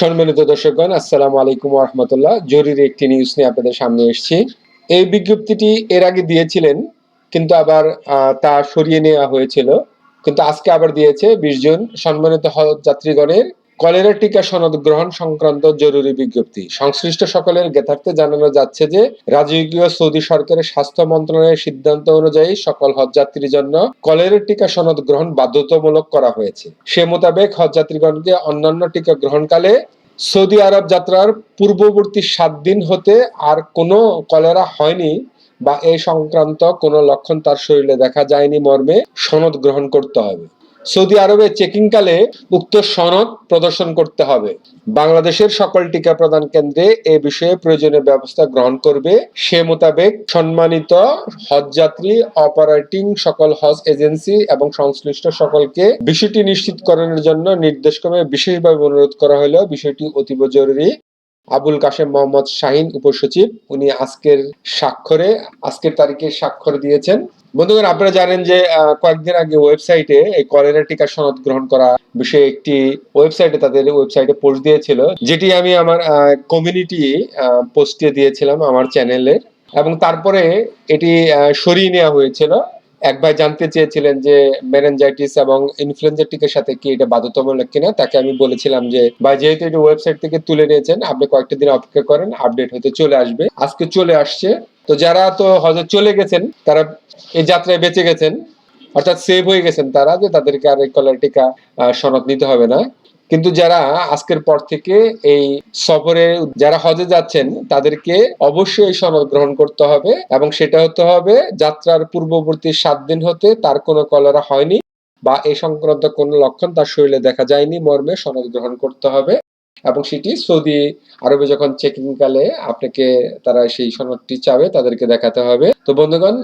সম্মানিত দর্শকগণ, আসসালামু আলাইকুম রহমতুল্লাহ। জরুরি একটি নিউজ নিয়ে আপনাদের সামনে এসেছি। এই বিজ্ঞপ্তিটি এর আগে দিয়েছিলেন, কিন্তু আবার তা সরিয়ে নেওয়া হয়েছিল। কিন্তু আজকে আবার দিয়েছে বিশ জন সম্মানিত হজ যাত্রীগণের কলেরা টিকা সনদ গ্রহণ সংক্রান্ত জরুরি বিজ্ঞপ্তি। সংশ্লিষ্ট সকলের জ্ঞাতার্থে জানানো যাচ্ছে যে, রাজকীয় সৌদি সরকারের স্বাস্থ্য মন্ত্রণালয়ের সিদ্ধান্ত অনুযায়ী সকল হজযাত্রীর জন্য কলেরা টিকা সনদ গ্রহণ বাধ্যতামূলক করা হয়েছে। সে মোতাবেক হজযাত্রীগণকে অন্যান্য টিকা গ্রহণকালে সৌদি আরব যাত্রার পূর্ববর্তী সাত দিন হতে আর কোনো কলেরা হয়নি বা এই সংক্রান্ত কোনো লক্ষণ তার শরীরে দেখা যায়নি মর্মে সনদ গ্রহণ করতে হবে। সৌদি আরবে চেকিং কালে উক্ত সনদ প্রদর্শন করতে হবে। বাংলাদেশের সকল টিকা প্রদান কেন্দ্রে এ বিষয়ে প্রয়োজনীয় ব্যবস্থা গ্রহণ করবে। সে মোতাবেক সম্মানিত হজযাত্রী অপারেটিং সকল হজ এজেন্সি এবং সংশ্লিষ্ট সকলকে বিষয়টি নিশ্চিতকরণের জন্য নির্দেশক্রমে বিশেষভাবে অনুরোধ করা হলেও বিষয়টি অতীব জরুরি। আবুল কাশেম মোহাম্মদ শাহিন উপসচিব। উনি আজকের স্বাক্ষরে, আজকের তারিখে স্বাক্ষর দিয়েছেন। বন্ধুগণ, আপনারা জানেন যে কয়েকদিন আগে ওয়েবসাইটে এই কলেরা টিকা সনদ গ্রহণ করা বিষয়ে একটি ওয়েবসাইটে তাদের ওয়েবসাইটে পোস্ট দিয়েছিল, যেটি আমি আমার কমিউনিটি পোস্টে দিয়েছিলাম আমার চ্যানেলের এবং তারপরে এটি সরিয়ে নেওয়া হয়েছিল। এক ভাই জানতে চেয়েছিলেন যে মেরেনজাইটিস এবং ইনফ্লুয়েঞ্জা টিকার সাথে কি এটা বাধ্যতামূলক কিনা, তাকে আমি বলেছিলাম যে, ভাই, যেহেতু এটা ওয়েবসাইট থেকে তুলে নিয়েছেন, আপনি কয়েকটা দিন অপেক্ষা করেন আপডেট হতে চলে আসবে। আজকে চলে আসছে। তো যারা তো হজে চলে গেছেন, তারা এই যাত্রায় বেঁচে গেছেন, অর্থাৎ সেভ হয়ে গেছেন তারা, যে তাদেরকে আর এই কলার টিকা সনদ নিতে হবে না। কিন্তু যারা আজকের পর থেকে এই সফরে, যারা হজে যাচ্ছেন, তাদেরকে অবশ্যই সনদ গ্রহণ করতে হবে এবং সেটা হতে হবে যাত্রার পূর্ববর্তী সাত দিন হতে তার কোনো কলেরা হয়নি বা এ সংক্রান্ত কোনো লক্ষণ তার শরীরে দেখা যায়নি, মর্মে সনদ গ্রহণ করতে হবে। এবং সেটি সৌদি আরবে যখন চেকিং কালে আপনাকে তারা সেই সনদটি চাবে, তাদেরকে দেখাতে হবে। তো বন্ধুগণ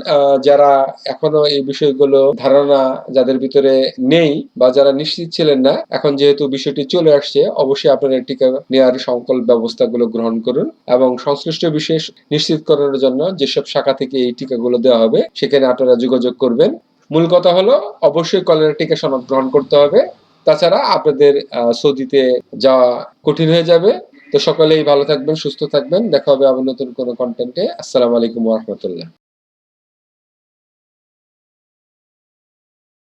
যারা এখনও এই বিষয়গুলো ধারণা যাদের ভিতরে নেই বা যারা নিশ্চিত ছিলেন না, এখন যেহেতু বিষয়টি চলে আসছে, অবশ্যই আপনারা টিকা নেওয়ার সকল ব্যবস্থাগুলো গ্রহণ করুন এবং সংশ্লিষ্ট বিষয় নিশ্চিত করার জন্য যেসব শাখা থেকে এই টিকাগুলো দেওয়া হবে, সেখানে আপনারা যোগাযোগ করবেন। মূল কথা হলো, অবশ্যই কলেরা টিকা সনদ গ্রহণ করতে হবে। তাছাড়া আপনাদের সৌদিতে যাওয়া কঠিন হয়ে যাবে। তো সকলেই ভালো থাকবেন, সুস্থ থাকবেন। দেখা হবে আবার নতুন কোনো কন্টেন্টে আসসালামু আলাইকুম রহমতুল্লাহ।